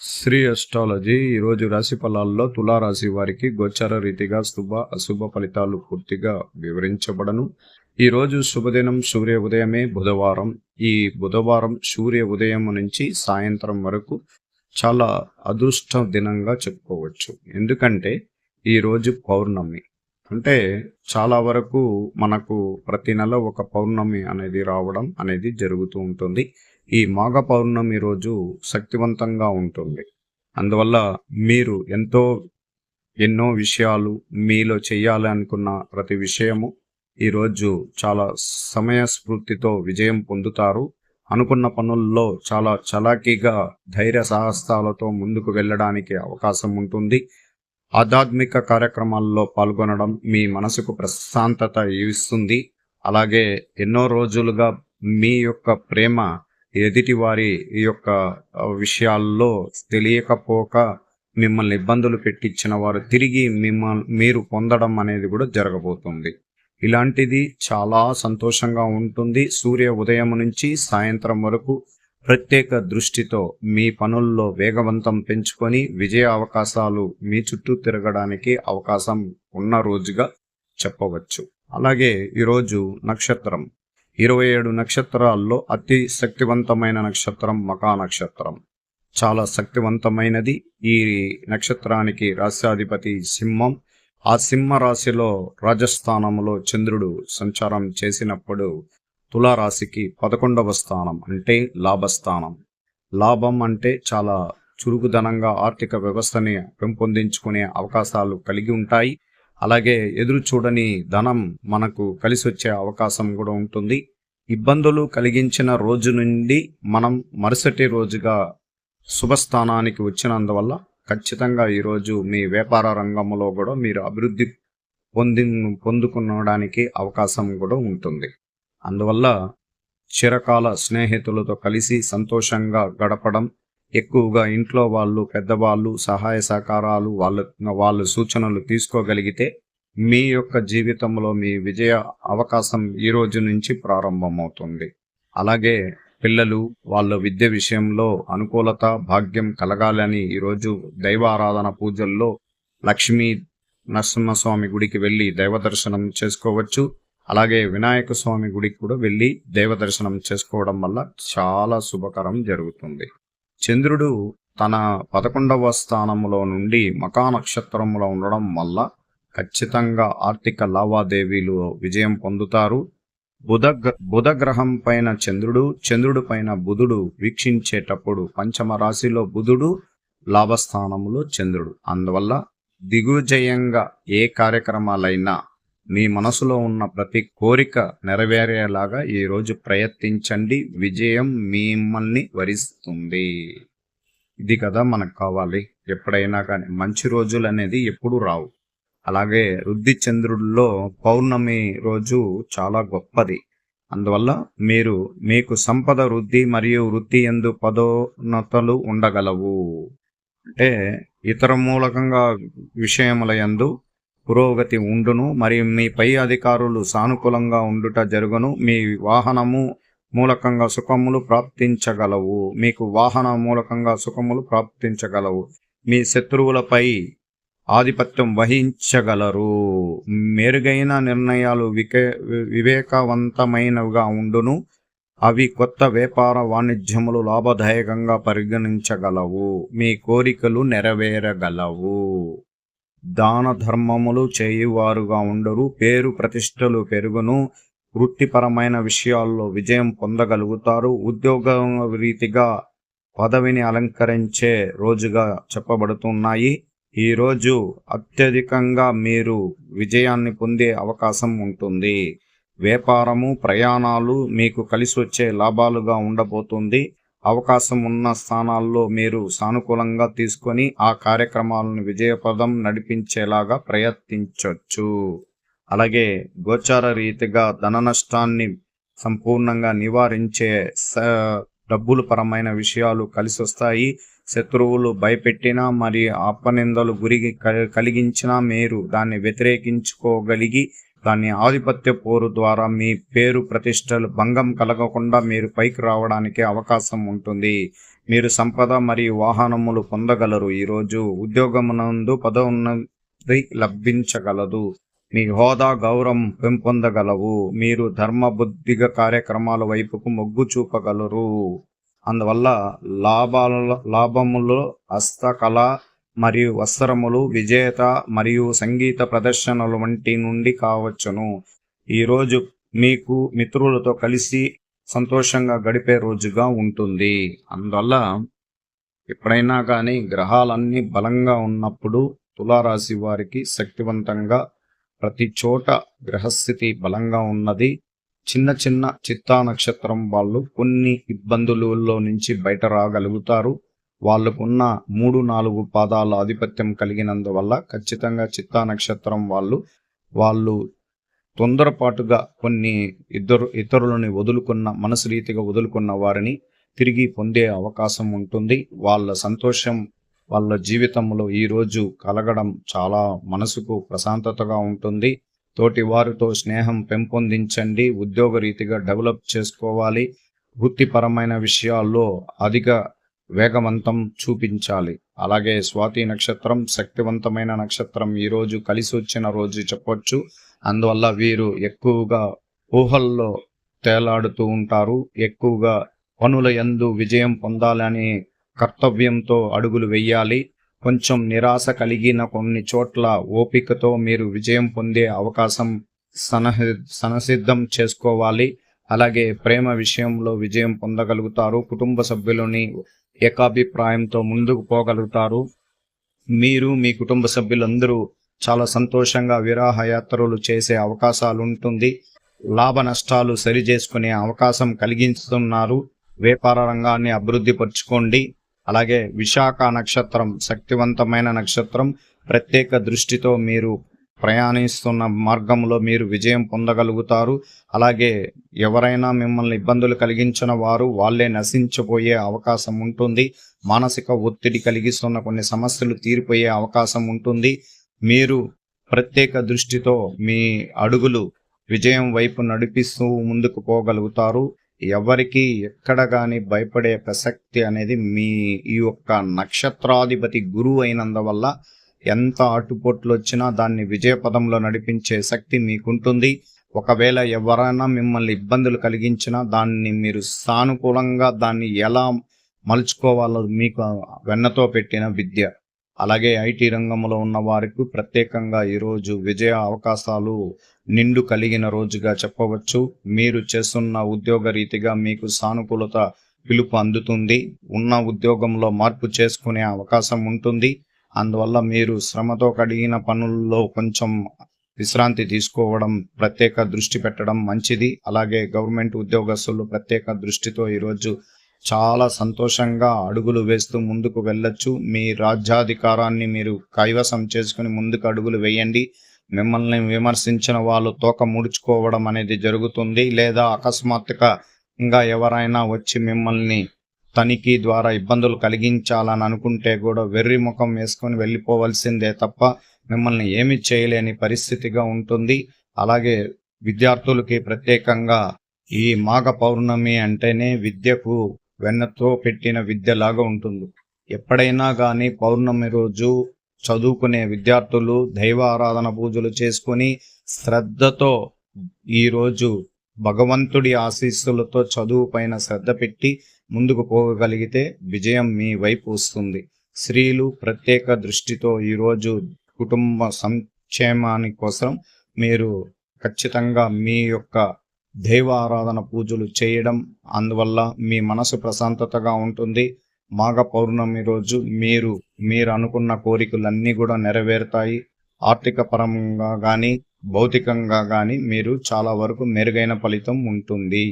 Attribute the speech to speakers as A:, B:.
A: Shri astrology ఈరోజు రాశి ఫలాల్లో తులారాశి వారికి గోచార రీతిగా శుభ అశుభ ఫలితాలు పూర్తిగా వివరించబడను. ఈరోజు శుభదినం సూర్య ఉదయమే బుధవారం. ఈ బుధవారం సూర్య ఉదయం నుంచి సాయంత్రం వరకు చాలా అదృష్ట దినంగా చెప్పుకోవచ్చు. ఎందుకంటే ఈరోజు పౌర్ణమి. అంటే చాలా వరకు మనకు ప్రతి నెల ఒక పౌర్ణమి అనేది రావడం అనేది జరుగుతూ ఉంటుంది. ఈ మాఘ పౌర్ణమి రోజు శక్తివంతంగా ఉంటుంది. అందువల్ల మీరు ఎంతో ఎన్నో విషయాలు మీలో చేయాలి అనుకున్న ప్రతి విషయము ఈరోజు చాలా సమయస్ఫూర్తితో విజయం పొందుతారు. అనుకున్న పనుల్లో చాలా చలాకీగా ధైర్య సాహసాలతో ముందుకు వెళ్ళడానికి అవకాశం ఉంటుంది. ఆధ్యాత్మిక కార్యక్రమాల్లో పాల్గొనడం మీ మనసుకు ప్రశాంతత ఇస్తుంది. అలాగే ఎన్నో రోజులుగా మీ యొక్క ప్రేమ ఎదుటి వారి యొక్క విషయాల్లో తెలియకపోక మిమ్మల్ని ఇబ్బందులు పెట్టించిన వారు తిరిగి మిమ్మల్ని మీరు పొందడం అనేది కూడా జరగబోతుంది. ఇలాంటిది చాలా సంతోషంగా ఉంటుంది. సూర్య ఉదయం నుంచి సాయంత్రం వరకు ప్రత్యేక దృష్టితో మీ పనుల్లో వేగవంతం పెంచుకొని విజయ అవకాశాలు మీ చుట్టూ తిరగడానికి అవకాశం ఉన్న రోజుగా చెప్పవచ్చు. అలాగే ఈరోజు నక్షత్రం. ఇరవై ఏడు నక్షత్రాల్లో అతి శక్తివంతమైన నక్షత్రం మకా నక్షత్రం. చాలా శక్తివంతమైనది ఈ నక్షత్రానికి రాశ్యాధిపతి సింహం. ఆ సింహ రాశిలో రాజస్థానంలో చంద్రుడు సంచారం చేసినప్పుడు తులారాశికి పదకొండవ స్థానం అంటే లాభస్థానం. లాభం అంటే చాలా చురుకుదనంగా ఆర్థిక వ్యవస్థని పెంపొందించుకునే అవకాశాలు కలిగి ఉంటాయి. అలాగే ఎదురు చూడని ధనం మనకు కలిసి వచ్చే అవకాశం కూడా ఉంటుంది. ఇబ్బందులు కలిగించిన రోజు నుండి మనం మరుసటి రోజుగా శుభస్థానానికి వచ్చినందువల్ల ఖచ్చితంగా ఈరోజు మీ వ్యాపార రంగంలో కూడా మీరు అభివృద్ధి పొంది పొందుకునడానికి అవకాశం కూడా ఉంటుంది. అందువల్ల చిరకాల స్నేహితులతో కలిసి సంతోషంగా గడపడం ఎక్కువగా ఇంట్లో వాళ్ళు పెద్దవాళ్ళు సహాయ సహకారాలు వాళ్ళ వాళ్ళ సూచనలు తీసుకోగలిగితే మీ యొక్క జీవితంలో మీ విజయ అవకాశం ఈ రోజు నుంచి ప్రారంభమవుతుంది. అలాగే పిల్లలు వాళ్ళ విద్య విషయంలో అనుకూలత భాగ్యం కలగాలని ఈరోజు దైవారాధన పూజల్లో లక్ష్మీ నరసింహస్వామి గుడికి వెళ్ళి దైవ దర్శనం చేసుకోవచ్చు. అలాగే వినాయక స్వామి గుడికి కూడా వెళ్ళి దైవ దర్శనం చేసుకోవడం వల్ల చాలా శుభకరం జరుగుతుంది. చంద్రుడు తన పదకొండవ స్థానంలో నుండి మకా నక్షత్రంలో ఉండడం వల్ల ఖచ్చితంగా ఆర్థిక లావాదేవీలు విజయం పొందుతారు. బుధ బుధ గ్రహం పైన చంద్రుడు చంద్రుడు పైన బుధుడు వీక్షించేటప్పుడు పంచమ రాశిలో బుధుడు లాభస్థానంలో చంద్రుడు. అందువల్ల దిగుజయంగా ఏ కార్యక్రమాలైనా మీ మనసులో ఉన్న ప్రతి కోరిక నెరవేరేలాగా ఈరోజు ప్రయత్నించండి. విజయం మిమ్మల్ని వరిస్తుంది. ఇది కదా మనకు కావాలి. ఎప్పుడైనా కానీ మంచి రోజులు అనేది ఎప్పుడు రావు. అలాగే వృద్ధి చంద్రుడిలో పౌర్ణమి రోజు చాలా గొప్పది. అందువల్ల మీరు మీకు సంపద వృద్ధి మరియు వృద్ధి ఎందు పదోన్నతలు ఉండగలవు. అంటే ఇతర మూలకంగా విషయముల యందు పురోగతి ఉండును మరియు మీ పై అధికారులు సానుకూలంగా ఉండుట జరుగును మీ వాహనము మూలకంగా సుఖములు ప్రాప్తించగలవు. మీకు వాహన మూలకంగా సుఖములు ప్రాప్తించగలవు. మీ శత్రువులపై ఆధిపత్యం వహించగలరు. మెరుగైన నిర్ణయాలు వికే వివేకవంతమైనవిగా ఉండును అవి కొత్త వ్యాపార వాణిజ్యములు లాభదాయకంగా పరిగణించగలవు. మీ కోరికలు నెరవేరగలవు. దాన ధర్మములు చేయువారుగా ఉండరు. పేరు ప్రతిష్టలు పెరుగును. వృత్తిపరమైన విషయాల్లో విజయం పొందగలుగుతారు. ఉద్యోగ రీతిగా పదవిని అలంకరించే రోజుగా చెప్పబడుతున్నాయి. ఈరోజు అత్యధికంగా మీరు విజయాన్ని పొందే అవకాశం ఉంటుంది. వ్యాపారము ప్రయాణాలు మీకు కలిసి వచ్చే లాభాలుగా ఉండబోతుంది. అవకాశం ఉన్న స్థానాల్లో మీరు సానుకూలంగా తీసుకొని ఆ కార్యక్రమాలను విజయపదం నడిపించేలాగా ప్రయత్నించవచ్చు అలాగే గోచార రీతిగా ధన నష్టాన్ని సంపూర్ణంగా నివారించే డబ్బులు పరమైన విషయాలు కలిసి వస్తాయి. శత్రువులు భయపెట్టినా మరి అపనిందలు గురి కలిగించినా మీరు దాన్ని వ్యతిరేకించుకోగలిగి దాని ఆధిపత్య పోరు ద్వారా మీ పేరు ప్రతిష్టలు భంగం కలగకుండా మీరు పైకి రావడానికి అవకాశం ఉంటుంది. మీరు సంపద మరియు వాహనములు పొందగలరు. ఈరోజు ఉద్యోగమునందు పదోన్నతి లభించగలదు. మీ హోదా గౌరవం పెంపొందగలవు. మీరు ధర్మబుద్ధిగ కార్యక్రమాల వైపుకు మొగ్గు చూపగలరు. అందువల్ల లాభాల లాభములో హస్తకళ మరియు వస్త్రములు విజేత మరియు సంగీత ప్రదర్శనలు వంటి నుండి కావచ్చును. ఈరోజు మీకు మిత్రులతో కలిసి సంతోషంగా గడిపే రోజుగా ఉంటుంది. అందువల్ల ఎప్పుడైనా కానీ గ్రహాలన్నీ బలంగా ఉన్నప్పుడు తులారాశి వారికి శక్తివంతంగా ప్రతి చోట గ్రహస్థితి బలంగా ఉన్నది. చిన్న చిన్న చిత్తా నక్షత్రం వాళ్ళు కొన్ని ఇబ్బందులలో నుంచి బయట రాగలుగుతారు. వాళ్ళకున్న మూడు నాలుగు పాదాల ఆధిపత్యం కలిగినందువల్ల ఖచ్చితంగా చిత్తా నక్షత్రం వాళ్ళు వాళ్ళు తొందరపాటుగా కొన్ని ఇద్దరు ఇతరులని వదులుకున్న మనసు రీతిగా వదులుకున్న వారిని తిరిగి పొందే అవకాశం ఉంటుంది. వాళ్ళ సంతోషం వాళ్ళ జీవితంలో ఈరోజు కలగడం చాలా మనసుకు ప్రశాంతతగా ఉంటుంది. తోటి వారితో స్నేహం పెంపొందించండి. ఉద్యోగ రీతిగా డెవలప్ చేసుకోవాలి. వృత్తిపరమైన విషయాల్లో అధిక వేగవంతం చూపించాలి. అలాగే స్వాతి నక్షత్రం శక్తివంతమైన నక్షత్రం. ఈరోజు కలిసి వచ్చిన రోజు చెప్పొచ్చు. అందువల్ల వీరు ఎక్కువగా ఊహల్లో తేలాడుతూ ఉంటారు. ఎక్కువగా పనుల యందు విజయం పొందాలని కర్తవ్యంతో అడుగులు వెయ్యాలి కొంచెం నిరాశ కలిగిన కొన్ని చోట్ల ఓపికతో మీరు విజయం పొందే అవకాశం సనహ సనసిద్ధం చేసుకోవాలి. అలాగే ప్రేమ విషయంలో విజయం పొందగలుగుతారు. కుటుంబ సభ్యులని ఏకాభిప్రాయంతో ముందుకు పోగలుగుతారు. మీరు మీ కుటుంబ సభ్యులందరూ చాలా సంతోషంగా విరాహ యాత్రలు చేసే అవకాశాలు ఉంటుంది లాభ నష్టాలు సరి చేసుకునే అవకాశం కలిగిస్తున్నారు. వ్యాపార రంగాన్ని అభివృద్ధి పరుచుకోండి. అలాగే విశాఖ నక్షత్రం శక్తివంతమైన నక్షత్రం ప్రత్యేక దృష్టితో మీరు ప్రయాణిస్తున్న మార్గంలో మీరు విజయం పొందగలుగుతారు. అలాగే ఎవరైనా మిమ్మల్ని ఇబ్బందులు కలిగించిన వారు వాళ్ళే నశించిపోయే అవకాశం ఉంటుంది. మానసిక ఒత్తిడి కలిగిస్తున్న కొన్ని సమస్యలు తీరిపోయే అవకాశం ఉంటుంది. మీరు ప్రత్యేక దృష్టితో మీ అడుగులు విజయం వైపు నడిపిస్తూ ముందుకు పోగలుగుతారు. ఎవరికి ఎక్కడ కానీ భయపడే ప్రసక్తి అనేది మీ ఈ యొక్క నక్షత్రాధిపతి గురువు అయినందువల్ల ఎంత ఆటుపోట్లు వచ్చినా దాన్ని విజయపదంలో నడిపించే శక్తి మీకుంటుంది. ఒకవేళ ఎవరైనా మిమ్మల్ని ఇబ్బందులు కలిగించినా దాన్ని మీరు సానుకూలంగా దాన్ని ఎలా మలుచుకోవాలో మీకు వెన్నతో పెట్టిన విద్య. అలాగే ఐటీ రంగంలో ఉన్న వారికి ప్రత్యేకంగా ఈరోజు విజయ అవకాశాలు నిండు కలిగిన రోజుగా చెప్పవచ్చు. మీరు చేస్తున్న ఉద్యోగ రీతిగా మీకు సానుకూలత పిలుపు అందుతుంది. ఉన్న ఉద్యోగంలో మార్పు చేసుకునే అవకాశం ఉంటుంది. అందువల్ల మీరు శ్రమతో కడిగిన పనుల్లో కొంచెం విశ్రాంతి తీసుకోవడం ప్రత్యేక దృష్టి పెట్టడం మంచిది. అలాగే గవర్నమెంట్ ఉద్యోగస్తులు ప్రత్యేక దృష్టితో ఈరోజు చాలా సంతోషంగా అడుగులు వేస్తూ ముందుకు వెళ్ళొచ్చు. మీ రాజ్యాధికారాన్ని మీరు కైవసం చేసుకుని ముందుకు అడుగులు వేయండి. మిమ్మల్ని విమర్శించిన వాళ్ళు తోక ముడుచుకోవడం అనేది జరుగుతుంది. లేదా అకస్మాత్తుగా ఇంకా ఎవరైనా వచ్చి మిమ్మల్ని తనిఖీ ద్వారా ఇబ్బందులు కలిగించాలని అనుకుంటే కూడా వెర్రి ముఖం వేసుకొని వెళ్ళిపోవలసిందే తప్ప మిమ్మల్ని ఏమి చేయలేని పరిస్థితిగా ఉంటుంది. అలాగే విద్యార్థులకి ప్రత్యేకంగా ఈ మాఘ పౌర్ణమి అంటేనే విద్యకు వెన్నతో పెట్టిన విద్యలాగా ఉంటుంది. ఎప్పుడైనా కానీ పౌర్ణమి రోజు చదువుకునే విద్యార్థులు దైవ ఆరాధన పూజలు చేసుకొని శ్రద్ధతో ఈరోజు భగవంతుడి ఆశీస్సులతో చదువు పైన శ్రద్ధ పెట్టి ముందుకు పోగలిగితే విజయం మీ వైపు వస్తుంది. స్త్రీలు ప్రత్యేక దృష్టితో ఈరోజు కుటుంబ సంక్షేమాని కోసం మీరు ఖచ్చితంగా మీ యొక్క దైవ ఆరాధన పూజలు చేయడం అందువల్ల మీ మనసు ప్రశాంతతగా ఉంటుంది. మాఘ పౌర్ణమి రోజు మీరు మీరు అనుకున్న కోరికలన్నీ కూడా నెరవేరుతాయి. ఆర్థిక పరంగా కానీ భౌతికంగా కానీ మీరు చాలా వరకు మెరుగైన ఫలితం ఉంటుంది.